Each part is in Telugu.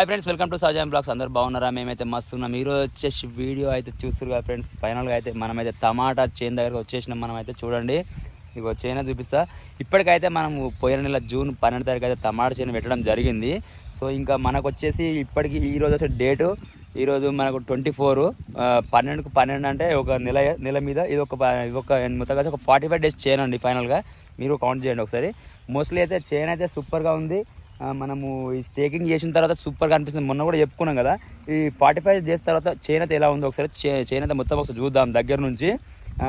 Hi friends welcome to Sahajan blogs అందరు బాగున్నారా? మేమైతే మస్తు ఉన్నాం. ఈరోజు వచ్చేసి వీడియో అయితే చూస్తారు కదా ఫ్రెండ్స్ ఫైనల్గా అయితే మనమైతే టమాటా చేను దగ్గరకు వచ్చేసినాం మనమైతే చూడండి. ఇగో చేను చూపిస్తా. ఇప్పటికైతే మనం పోయిన నెల జూన్ పన్నెండు తారీఖు అయితే టమాటా చేను పెట్టడం జరిగింది. సో ఇంకా మనకు వచ్చేసి ఇప్పటికి ఈరోజు వచ్చే డేటు ఈరోజు మనకు ట్వంటీ ఫోర్ పన్నెండుకు పన్నెండు అంటే ఒక నెల నెల మీద ఇది ఒక ఇది ఒక మొత్తం కలిసి ఒక ఫార్టీ ఫైవ్ డేస్ చేయను అండి ఫైనల్గా మీరు కౌంట్ చేయండి ఒకసారి. మోస్ట్లీ అయితే చైన్ అయితే సూపర్గా ఉంది. మనము ఈ స్టేకింగ్ చేసిన తర్వాత సూపర్గా అనిపిస్తుంది. మొన్న కూడా చెప్పుకున్నాం కదా ఈ ఫార్టీ ఫైవ్ డేస్ తర్వాత చైన్ అయితే ఎలా ఉందో ఒకసారి చే- మొత్తం ఒకసారి చూద్దాం దగ్గర నుంచి.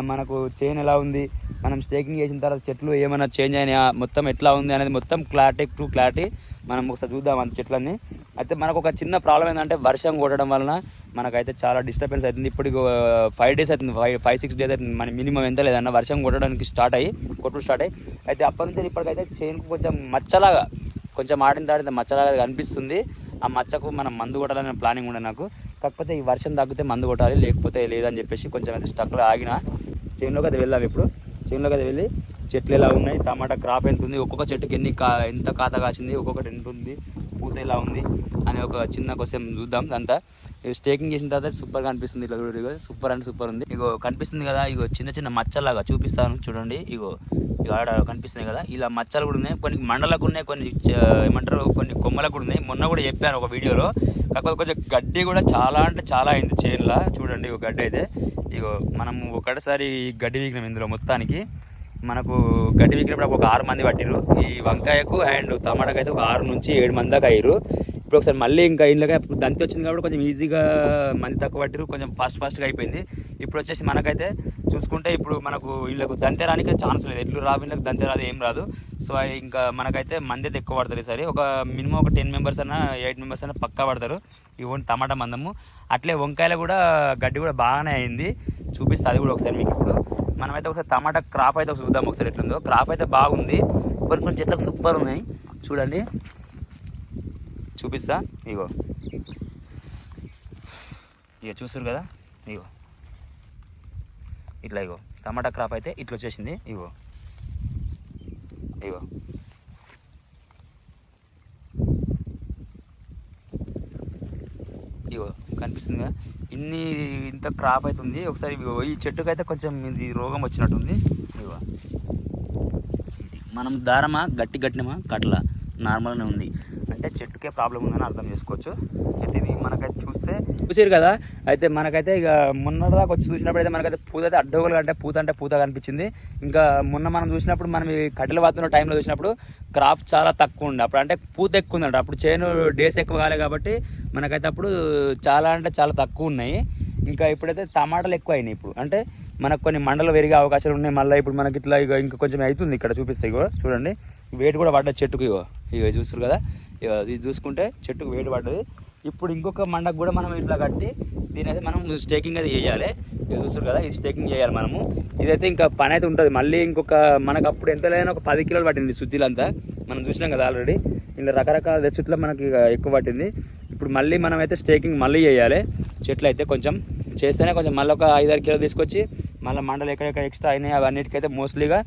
మనకు చైన్ ఎలా ఉంది? మనం స్టేకింగ్ చేసిన తర్వాత చెట్లు ఏమైనా చేంజ్ అయినాయా? మొత్తం ఎట్లా ఉంది అనేది మొత్తం క్లారిటీ టు క్లారిటీ మనం ఒకసారి చూద్దాం అంత చెట్లన్నీ. అయితే మనకు ఒక చిన్న ప్రాబ్లం ఏంటంటే వర్షం కొట్టడం వలన మనకైతే చాలా డిస్టర్బెన్స్ అవుతుంది. ఇప్పుడు ఫైవ్ డేస్ అవుతుంది. ఫైవ్ ఫైవ్ సిక్స్ డేస్ అవుతుంది. మన మినిమం ఎంత లేదన్న వర్షం కొట్టడానికి స్టార్ట్ అయ్యి కొట్టుడు స్టార్ట్ అయ్యి. అయితే అప్పటి నుంచి ఇప్పటికైతే చైన్కు కొంచెం మచ్చలాగా కొంచెం ఆడిన తర్వాత మచ్చలాగా కనిపిస్తుంది ఆ మచ్చకు మనం మందు కొట్టాలనే ప్లానింగ్ ఉండే నాకు. కాకపోతే ఈ వర్షం తగ్గితే మందు కొట్టాలి లేకపోతే లేదని చెప్పేసి కొంచెం అయితే స్టక్లో ఆగిన. చేనులోకి అది వెళ్దాం ఇప్పుడు. చేనులోకి అది వెళ్ళి చెట్లు ఎలా ఉన్నాయి టమాటా క్రాప్ ఎంత ఉంది ఒక్కొక్క చెట్టుకి ఎన్ని కా ఎంత కాత కాసింది ఒక్కొక్కటి ఎంత ఉంది పూత ఎలా ఉంది అని ఒక చిన్న క్వశ్చన్ చూద్దాం అంతా. స్టేకింగ్ చేసిన తర్వాత సూపర్గా అనిపిస్తుంది ఇట్లా చూడండి సూపర్ అంటే సూపర్ ఉంది. ఇగో కనిపిస్తుంది కదా ఇగో చిన్న చిన్న మచ్చలాగా చూపిస్తాను. చూడండి ఇగో. ఇక ఆడ కనిపిస్తున్నాయి కదా ఇలా మచ్చలు కూడా ఉన్నాయి. కొన్ని మండలకు ఉన్నాయి కొన్ని ఏమంటారు కొన్ని కొమ్మలకు కూడా ఉన్నాయి. మొన్న కూడా చెప్పాను ఒక వీడియోలో. కాకపోతే కొంచెం గడ్డి కూడా చాలా అంటే చాలా అయింది చేనులా. చూడండి ఒక గడ్డి అయితే. ఇగో మనం ఒకటిసారి గడ్డి వీకినాం ఇందులో మొత్తానికి. మనకు గడ్డి వీకినప్పుడు ఒక ఆరు మంది పట్టిరు ఈ వంకాయకు అండ్ టమాటాకు అయితే ఒక ఆరు నుంచి ఏడు మంది దాకా అయ్యారు ఇప్పుడు ఒకసారి మళ్ళీ ఇంకా ఇళ్ళగా ఇప్పుడు దంతి వచ్చింది కాబట్టి కొంచెం ఈజీగా మంది తక్కువ పట్టిరు కొంచెం ఫాస్ట్ ఫాస్ట్గా అయిపోయింది. ఇప్పుడు వచ్చేసి మనకైతే చూసుకుంటే ఇప్పుడు మనకు వీళ్ళకు దంతే రానికి ఛాన్స్ లేదు. ఎట్లు రావు వీళ్ళకి దంతే రాదు ఏం రాదు. సో ఇంకా మనకైతే మంది అయితే ఎక్కువ పడతారు ఈసారి. ఒక మినిమం ఒక టెన్ మెంబర్స్ అన్న ఎయిట్ మెంబర్స్ అన్న పక్కా పడతారు. ఈ ఓన్ టమాటా మందము. అట్లే వంకాయలు కూడా గడ్డి కూడా బాగానే అయింది. చూపిస్తుంది అది కూడా ఒకసారి మీకు ఇప్పుడు. మనమైతే ఒకసారి టమాటా క్రాప్ అయితే ఒకసారి చూద్దాం ఒకసారి ఎట్లుందో. క్రాప్ అయితే బాగుంది. కొన్ని కొన్ని చెట్లకు సూపర్ ఉన్నాయి. చూడండి. చూపిస్తా ఇగో. ఇక చూస్తారు కదా? ఇగో. ఇట్లా ఇగో. టమాటా క్రాప్ అయితే ఇట్లా వచ్చేసింది. ఇగో. ఇగో. ఇగో కనిపిస్తుంది కదా? ఇన్ని ఇంత క్రాప్ అవుతుంది ఒకసారి ఈ చెట్టుకు అయితే కొంచెం ఇది రోగం వచ్చినట్టుంది. ఇగో. మనం దారమా? గట్టి గట్టినమా? కట్ల. నార్మల్గానే ఉంది. అంటే చెట్టుకే ప్రాబ్లం ఉందని అర్థం చేసుకోవచ్చు. అయితే ఇది మనకైతే చూస్తే చూసారు కదా? అయితే మనకైతే ఇక మొన్నటిదాకా వచ్చి చూసినప్పుడు అయితే మనకైతే పూత అయితే అడ్డగోలు అంటే పూత అంటే పూత కనిపించింది. ఇంకా మొన్న మనం చూసినప్పుడు మనం ఈ కట్టెలు వాతున్న టైంలో చూసినప్పుడు క్రాప్ చాలా తక్కువ ఉండే. అప్పుడు అంటే పూత ఎక్కువ ఉందంట. అప్పుడు చేను డేస్ ఎక్కువ కాలే కాబట్టి మనకైతే అప్పుడు చాలా అంటే చాలా తక్కువ ఉన్నాయి. ఇంకా ఇప్పుడైతే టమాటాలు ఎక్కువ అయినాయి ఇప్పుడు. అంటే మనకు కొన్ని మండలు పెరిగే అవకాశాలు ఉన్నాయి. మళ్ళీ ఇప్పుడు మనకి ఇట్లా ఇక ఇంకా కొంచెం అవుతుంది ఇక్కడ చూపిస్తాయి ఇగో. చూడండి. వేడి కూడా పడ్డ చెట్టుకు ఇగో. ఇగో చూస్తారు కదా? ఇది చూసుకుంటే చెట్టుకు వేడి పడ్డది. ఇప్పుడు ఇంకొక మండకు కూడా మనం ఇట్లా కట్టి దీని అయితే మనం స్టేకింగ్ అయితే చేయాలి. ఇది చూస్తారు కదా ఇది స్టేకింగ్ చేయాలి మనము. ఇదైతే ఇంకా పని అయితే ఉంటుంది. మళ్ళీ ఇంకొక మనకు అప్పుడు ఎంత లేదైనా ఒక పది కిలోలు పట్టింది శుద్ధిలంతా. మనం చూసినాం కదా ఆల్రెడీ ఇలా రకరకాల దశలో మనకి ఎక్కువ పట్టింది. ఇప్పుడు మళ్ళీ మనం అయితే స్టేకింగ్ మళ్ళీ చేయాలి. చెట్లు అయితే కొంచెం చేస్తేనే కొంచెం మళ్ళీ ఒక ఐదారు కిలోలు తీసుకొచ్చి మళ్ళీ మండలు ఎక్కడెక్కడ ఎక్స్ట్రా అయినాయి అవన్నిటికైతే మోస్ట్లీగా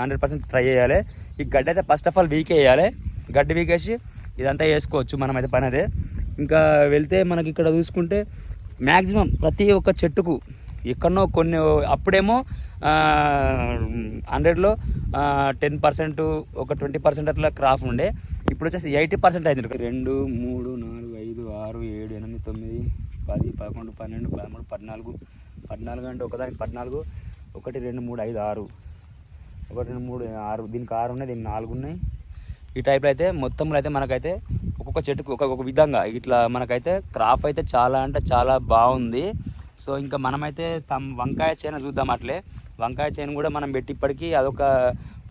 హండ్రెడ్ పర్సెంట్ ట్రై చేయాలి. ఈ గడ్డ అయితే ఫస్ట్ ఆఫ్ ఆల్ వీక్ వేయాలి గడ్డి వీకేసి ఇదంతా వేసుకోవచ్చు మనం అయితే పని అదే ఇంకా వెళ్తే మనకి ఇక్కడ చూసుకుంటే మ్యాక్సిమం ప్రతి ఒక్క చెట్టుకు ఎక్కడనో కొన్ని అప్పుడేమో హండ్రెడ్లో టెన్ పర్సెంట్ ఒక ట్వంటీ పర్సెంట్ అట్లా క్రాఫ్ ఉండే. ఇప్పుడు వచ్చేసి ఎయిటీ పర్సెంట్ అయింది రెండు మూడు నాలుగు ఐదు ఆరు ఏడు ఎనిమిది తొమ్మిది పది పదకొండు పన్నెండు పదమూడు పద్నాలుగు. పద్నాలుగు అంటే ఒకదానికి పద్నాలుగు ఒకటి రెండు మూడు ఐదు ఆరు. ఒకటి రెండు మూడు ఆరు. దీనికి ఆరు ఉన్నాయి దీనికి నాలుగు ఉన్నాయి. ఈ టైప్లో అయితే మొత్తంలో అయితే మనకైతే ఒక్కొక్క చెట్టుకు ఒక్కొక్క విధంగా ఇట్లా మనకైతే క్రాప్ అయితే చాలా అంటే చాలా బాగుంది. సో ఇంకా మనమైతే తమ్ వంకాయ చేను చూద్దాం అట్లే. వంకాయ చేను కూడా మనం పెట్టి ఇప్పటికీ అదొక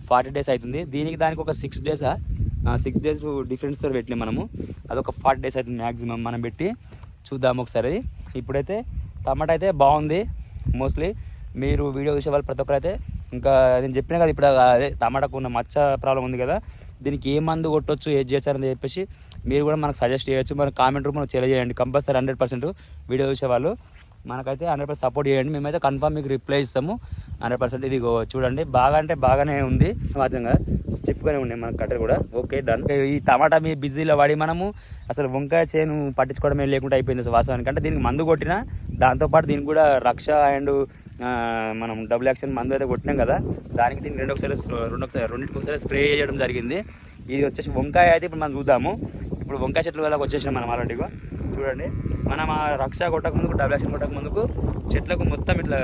ఫార్టీ డేస్ అవుతుంది దీనికి దానికి ఒక సిక్స్ డేసా సిక్స్ డేస్ డిఫరెన్స్తో పెట్టినాం మనము. అదొక ఫార్టీ డేస్ అవుతుంది మ్యాక్సిమం మనం పెట్టి. చూద్దాం ఒకసారి. ఇప్పుడైతే టమాటా అయితే బాగుంది. మోస్ట్లీ మీరు వీడియో చూసే వాళ్ళు ప్రతి ఒక్కరు అయితే ఇంకా నేను చెప్పిన కదా ఇప్పుడు అదే టమాటాకు ఉన్న మచ్చ ప్రాబ్లం ఉంది కదా. దీనికి ఏ మందు కొట్టొచ్చు ఏది చేస్తారని చెప్పేసి మీరు కూడా మనకు సజెస్ట్ చేయొచ్చు. మన కామెంట్ రూపంలో తెలియజేయండి. కంపల్సరీ హండ్రెడ్ పర్సెంట్ వీడియో చూసే వాళ్ళు మనకైతే హండ్రెడ్ పర్సెంట్ సపోర్ట్ చేయండి. మేమైతే కన్ఫర్మ్ మీకు రిప్లై ఇస్తాము. హండ్రెడ్ పర్సెంట్ ఇది చూడండి. బాగా అంటే బాగానే ఉంది. మాత్రంగా స్టిఫ్గానే ఉన్నాయి మన కట్టెలు కూడా. ఓకే డన్ ఈ టమాటా మీ బిజీలో వాడి మనము అసలు వంకాయ చేను పట్టించుకోవడమే లేకుండా అయిపోయింది అసలు వాస్తవానికి. అంటే దీనికి మందు కొట్టినా దాంతోపాటు దీనికి కూడా రక్ష అండ్ మనం డబుల్ యాక్షన్ మందు అయితే కొట్టినాం కదా దానికి దీన్ని రెండు ఒకసారి రెండు ఒకసారి రెండింటికి ఒకసారి స్ప్రే చేయడం జరిగింది. ఇది వచ్చేసి వంకాయ అయితే ఇప్పుడు మనం చూద్దాము. ఇప్పుడు వంకాయ చెట్లు వల్ల వచ్చేసినాం మనం అలాంటివి చూడండి. మనం ఆ రక్ష కొట్టక ముందుకు డబుల్ యాక్షన్ కొట్టక ముందుకు చెట్లకు మొత్తం ఇట్లా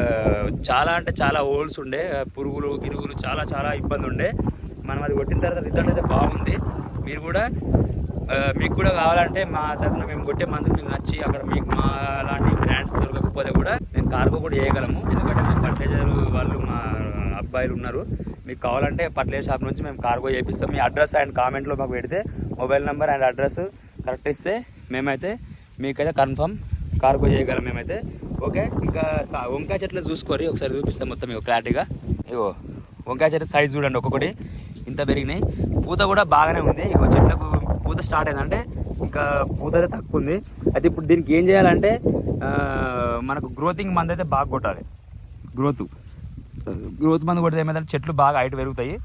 చాలా అంటే చాలా హోల్స్ ఉండే పురుగులు గిరుగులు చాలా చాలా ఇబ్బంది ఉండే. మనం అది కొట్టిన తర్వాత రిజల్ట్ అయితే బాగుంది. మీరు కూడా మీకు కూడా కావాలంటే మా తరఫున మేము కొట్టే మందులు మీకు నచ్చి అక్కడ మీకు మా లాంటి బ్రాండ్స్ దొరకకపోతే కూడా మేము కార్గో కూడా చేయగలము. ఎందుకంటే మేము ఫర్టిలైజర్ వాళ్ళు మా అబ్బాయిలు ఉన్నారు. మీకు కావాలంటే ఫర్టిలైజర్ షాప్ నుంచి మేము కార్గో చేపిస్తాం. మీ అడ్రస్ అండ్ కామెంట్లో మాకు పెడితే mobile number and address correct ఇస్తే మేమైతే మీకైతే కన్ఫర్మ్ కార్గో చేయగలం మేమైతే. ఓకే ఇంకా వంకాయ చెట్లు చూసుకోరి ఒకసారి చూపిస్తాం మొత్తం మీకు క్లారిటీగా. ఇగో వంకాయ చెట్టు సైజ్ చూడండి ఒక్కొక్కటి. ఇంత పెరిగినాయి. పూత కూడా బాగానే ఉంది. ఇగో చెట్లకు పూత స్టార్ట్ అయిందంటే ఇంకా పూత అయితే తక్కువ ఉంది అయితే ఇప్పుడు దీనికి ఏం చేయాలంటే మనకు గ్రోతింగ్ మందు అయితే బాగా కొట్టాలి. గ్రోత్ గ్రోత్ మందు కొడితే ఏమైందంటే చెట్లు బాగా హైట్ పెరుగుతాయి.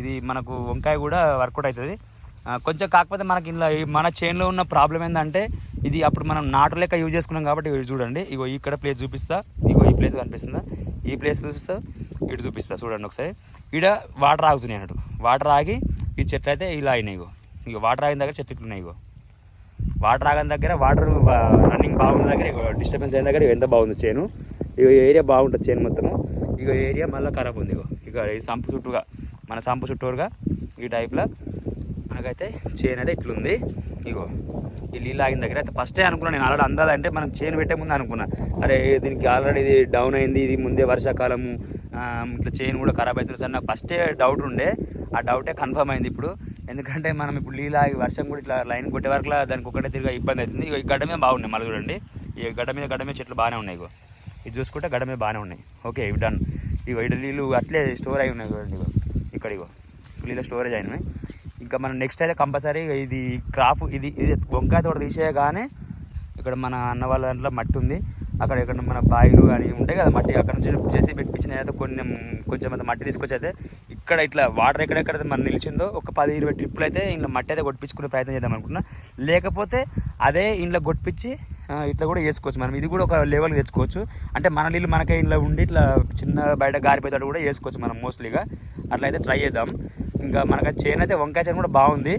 ఇది మనకు వంకాయ కూడా వర్కౌట్ అవుతుంది. కొంచెం కాకపోతే మనకి ఇలా మన చైన్లో ఉన్న ప్రాబ్లం ఏంటంటే ఇది అప్పుడు మనం నాటు లెక్క యూజ్ చేసుకున్నాం కాబట్టి ఇవి చూడండి. ఇగో ఇక్కడ ప్లేస్ చూపిస్తా. ఇగో ఈ ప్లేస్ కనిపిస్తుందా? ఈ ప్లేస్ చూపిస్తా. ఇటు చూపిస్తా. చూడండి ఒకసారి. ఈడ వాటర్ ఆగుతున్నాయి అన్నట్టు. వాటర్ ఆగి ఈ చెట్లు అయితే ఇలా అయినాయి ఇగో. ఇక వాటర్ ఆగిన దగ్గర చెట్లు ఉన్నాయి ఇగో. వాటర్ ఆగిన దగ్గర వాటర్ రన్నింగ్ బాగున్న దగ్గర డిస్టర్బెన్స్ అయిన దగ్గర ఎంత బాగుంది చేను. ఇక ఏరియా బాగుంటుంది చేను మొత్తము. ఇక ఏరియా మళ్ళీ ఖరాబ్ ఉంది ఇగో. ఇక ఈ సంపు చుట్టూగా మన సంపు చుట్టూరుగా ఈ టైప్లో మనకైతే చేను అయితే ఇట్లుంది. ఇగో ఈ నీళ్ళు ఆగిన దగ్గర అయితే ఫస్టే అనుకున్నాను నేను ఆల్రెడీ అందాలి అంటే మనం చేను పెట్టే ముందు అనుకున్నా. అరే దీనికి ఆల్రెడీ ఇది డౌన్ అయింది ఇది ముందే వర్షాకాలము ఇట్లా చైన్ కూడా ఖరాబ్ అవుతుంది సార్ నాకు ఫస్టే డౌట్ ఉండే. ఆ డౌటే కన్ఫర్మ్ అయింది ఇప్పుడు. ఎందుకంటే మనం ఇప్పుడు నీళ్ళు ఆగి వర్షం కూడా ఇట్లా లైన్ కొట్టే వరకు దానికి ఒకటే తిరిగి ఇబ్బంది అవుతుంది ఈ గడ్డ మీద బాగున్నాయి మళ్ళీ చూడండి ఈ గడ్డ మీద గడ్డ మీద చెట్లు బాగానే ఉన్నాయి ఇగో ఇది చూసుకుంటే గడ్డ మీద బాగానే ఉన్నాయి ఓకే ఇవి డన్ ఇవి ఇటు నీళ్ళు అట్లే స్టోర్ అయి ఉన్నాయి చూడండి ఇగో ఇక్కడ ఇగో నీళ్ళ స్టోరేజ్ అయినాయి ఇంకా మనం నెక్స్ట్ అయితే కంపల్సరీ ఇది క్రాప్ ఇది ఇది వంకాయ తోట తీసేయగానే ఇక్కడ మన అన్న వాళ్ళ దాంట్లో మట్టి ఉంది అక్కడ ఇక్కడ మన బాయిలు కానీ ఉంటాయి కదా మట్టి అక్కడ నుంచి చేసి పెట్టించిన అయితే కొన్ని కొంచెం మట్టి తీసుకొచ్చి అయితే ఇక్కడ ఇట్లా వాటర్ ఎక్కడెక్కడ మన నిలిచిందో ఒక పది ఇరవై ట్రిప్పులు అయితే ఇంట్లో మట్టి అయితే కొట్టించుకునే ప్రయత్నం చేద్దాం అనుకున్నా లేకపోతే అదే ఇంట్లో కొట్టించి ఇట్లా కూడా వేసుకోవచ్చు మనం ఇది కూడా ఒక లెవెల్ తెచ్చుకోవచ్చు. అంటే మన నీళ్ళు మనకే ఇంట్లో ఉండి ఇట్లా చిన్న బయట గారిపోయేటట్టు కూడా వేసుకోవచ్చు మనం మోస్ట్లీగా అట్లా అయితే ట్రై చేద్దాం. ఇంకా మనకి చేను అయితే వంకాయ చేను కూడా బాగుంది.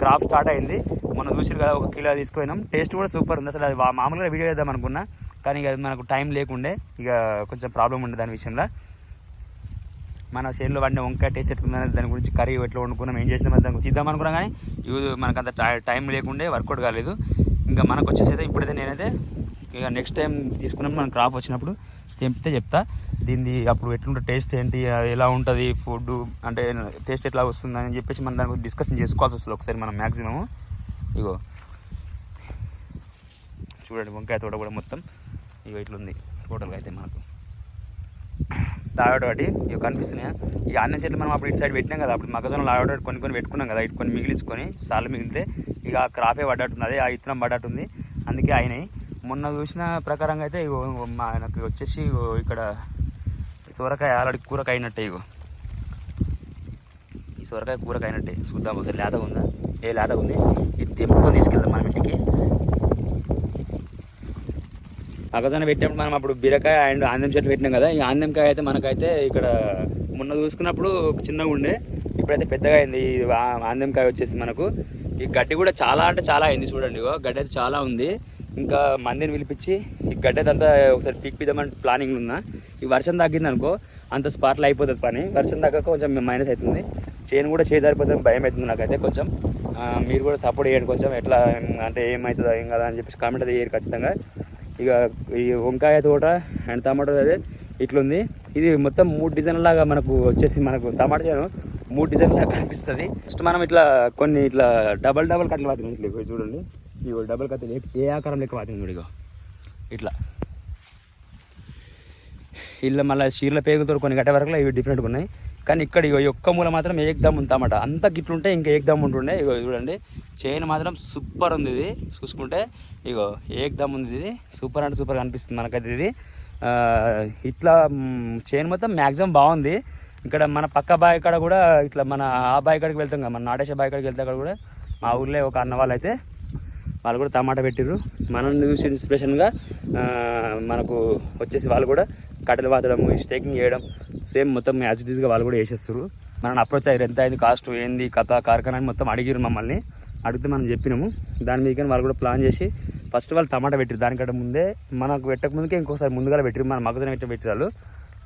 క్రాప్ స్టార్ట్ అయింది. మనం చూసారు కదా ఒక కిలో తీసుకుపోయినాం. టేస్ట్ కూడా సూపర్ ఉంది. అసలు అది మామూలుగా వీడియో చేద్దాం అనుకున్నా. కానీ ఇక అది మనకు టైం లేకుండే ఇక కొంచెం ప్రాబ్లం ఉండే దాని విషయంలో. మన చేతిలో వండిన వంకాయ టేస్ట్ ఎట్టుకుందని దాని గురించి కర్రీ ఎట్లా వండుకున్నాం ఏం చేసినాం దాని గురించి తీద్దాం అనుకున్నాం కానీ ఇవి మనకు అంత టై- టైం లేకుండే వర్కౌట్ కాలేదు. ఇంకా మనకు వచ్చేసి అయితే ఇప్పుడైతే నేనైతే ఇక నెక్స్ట్ టైం తీసుకున్నప్పుడు మన క్రాప్ వచ్చినప్పుడు తెంపితే చెప్తా. దీన్ని అప్పుడు ఎట్లుంటే టేస్ట్ ఏంటి అది ఎలా ఉంటుంది ఫుడ్ అంటే టేస్ట్ ఎట్లా వస్తుంది అని చెప్పేసి మనం దాని గురించి డిస్కషన్ చేసుకోవాల్సి వస్తుంది ఒకసారి మనం మ్యాక్సిమం ఇగో. చూడండి వంకాయ తోట కూడా మొత్తం ఇగో ఇట్లుంది. టోటల్గా అయితే మనకు. లాడోటి ఇవి కనిపిస్తున్నాయి? ఈ అన్న చెట్లు మనం అప్పుడు ఇటు సైడ్ పెట్టినాం కదా అప్పుడు మగజొన్న లాడోటి కొన్ని కొన్ని పెట్టుకున్నాం కదా ఇటు కొన్ని మిగిలించుకొని సార్లు మిగిలితే ఇక ఆ పడ్డట్టుంది అదే ఆ ఇత్తనం పడ్డట్టుంది అందుకే అయినాయి. మొన్న చూసిన ప్రకారంగా అయితే ఇగో మాకు వచ్చేసి ఇక్కడ సొరకాయ ఆల్రెడీ కూరకాయ అయినట్టే ఇగో. ఈ సొరకాయ కూరకాయ అయినట్టే చూద్దాం ఒకసారి లేతగా ఉందా? ఏ లేతగా ఉంది. ఇది తెంపుకొని తీసుకెళ్దాం మనం ఇంటికి. అగజాన పెట్టినప్పుడు మనం అప్పుడు బీరకాయ అండ్ ఆందెం చెట్లు పెట్టినాం కదా ఈ ఆందంకాయ అయితే మనకైతే ఇక్కడ మొన్న చూసుకున్నప్పుడు చిన్నగా ఉండే ఇప్పుడైతే పెద్దగా అయింది. ఈ వచ్చేసి మనకు. ఈ గడ్డి కూడా చాలా అంటే చాలా అయింది చూడండి గడ్డి అయితే చాలా ఉంది. ఇంకా మందిని పిలిపించి ఈ గడ్డ అంతా ఒకసారి పీక్పిద్దామని ప్లానింగ్ ఉన్నా. ఈ వర్షం తగ్గింది అనుకో అంత స్పాట్లో అయిపోతుంది పని. వర్షం తగ్గక కొంచెం మైనస్ అవుతుంది. చేను కూడా చేదారిపోతుంది భయం అవుతుంది నాకైతే కొంచెం. మీరు కూడా సపోర్ట్ చేయండి కొంచెం. ఎట్లా అంటే ఏమవుతుందో ఏం కదా అని చెప్పేసి కామెంట్ అది చేయరు ఖచ్చితంగా. ఇక ఈ వంకాయ తోట అండ్ టమాటో అదే ఇట్లుంది. ఇది మొత్తం మూడు డిజైన్ లాగా మనకు వచ్చేసి మనకు టమాటా చేను మూడు డిజైన్ లాగా కనిపిస్తుంది. ఫస్ట్ మనం ఇట్లా కొన్ని ఇట్లా డబల్ డబల్ కట్టలు వాతుంది ఇట్లా చూడండి. ఇవి డబల్ కట్టలు ఏ- ఆకారం లెక్క వాతుంది చూడు ఇగో. ఇట్లా. మళ్ళీ చీరల పేగులతో కొన్ని గట్టే వరకు ఇవి డిఫరెంట్గా ఉన్నాయి. కానీ ఇక్కడ ఇక ఒక్క మూల మాత్రం ఏకదమ్ ఉందన్నమాట అంత గిట్లుంటే ఇంకా ఏకదమ్ ఉంటుండే. ఇగో చూడండి. చైన్ మాత్రం సూపర్ ఉంది ఇది. చూసుకుంటే ఇగో ఏకదమ్ ఉంది ఇది. సూపర్ అంటే సూపర్ అనిపిస్తుంది మనకైతే ఇది. ఇట్లా చైన్ మొత్తం మ్యాక్సిమం బాగుంది. ఇక్కడ మన పక్క బావి కాడ కూడా ఇట్లా మన ఆ బావి కాడికి వెళ్తాం కదా. మన నాటేశ బావి కాడికి వెళ్తే అక్కడ కూడా మా ఊర్లో ఒక అన్న వాళ్ళు అయితే వాళ్ళు కూడా టమాటా పెట్టిర్రు. మనం చూసి ఇన్స్పిరేషన్గా మనకు వచ్చేసి వాళ్ళు కూడా కట్టెలు వాతడము స్టేకింగ్ చేయడం సేమ్ మొత్తం యాజ్ ఇట్ ఈస్గా వాళ్ళు కూడా వేసేస్తారు మనం అప్రోచ్ అయ్యారు ఎంత అయింది కాస్ట్ ఏంది కథ కార్ఖానా అని మొత్తం అడిగిరు మమ్మల్ని. అడిగితే మనం చెప్పినాము. దాని మీద వాళ్ళు కూడా ప్లాన్ చేసి ఫస్ట్ వాళ్ళు టమాటా పెట్టారు దానికంటే ముందే మనకు పెట్టక ముందుకే ఇంకోసారి ముందుగా పెట్టారు మన మగదన పెట్టి పెట్టారు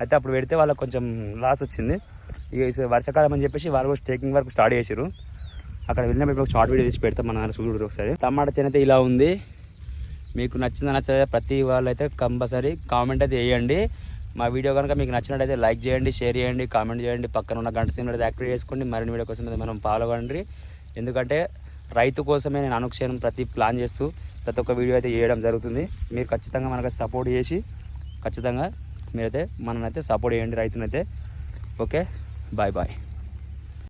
అయితే అప్పుడు పెడితే వాళ్ళకి కొంచెం లాస్ వచ్చింది. ఇక వర్షాకాలం అని చెప్పేసి వాళ్ళు కూడా స్టేకింగ్ వరకు స్టార్ట్ చేశారు అక్కడ వెళ్ళినప్పుడు ఒక షార్ట్ వీడియో తీసి పెడతాం మన చూడు ఒకసారి. టమాటా చేనైతే ఇలా ఉంది. మీకు నచ్చిందా నచ్చదా ప్రతి వాళ్ళు అయితే కంపల్సరీ కామెంట్ అయితే వేయండి. మా వీడియో కనుక మీకు నచ్చినట్టయితే లైక్ చేయండి షేర్ చేయండి కామెంట్ చేయండి. పక్కన ఉన్న గంట సిమ్ అయితే యాక్టివేట్ చేసుకోండి. మరిన్ని వీడియో కోసం మనం ఫాలో అవ్వండి ఎందుకంటే రైతు కోసమే నేను అనుక్షణం ప్రతి ప్లాన్ చేస్తూ ప్రతి ఒక్క వీడియో అయితే చేయడం జరుగుతుంది. మీరు ఖచ్చితంగా మనకు సపోర్ట్ చేసి ఖచ్చితంగా మీరైతే మననైతే సపోర్ట్ చేయండి రైతునైతే. Okay bye bye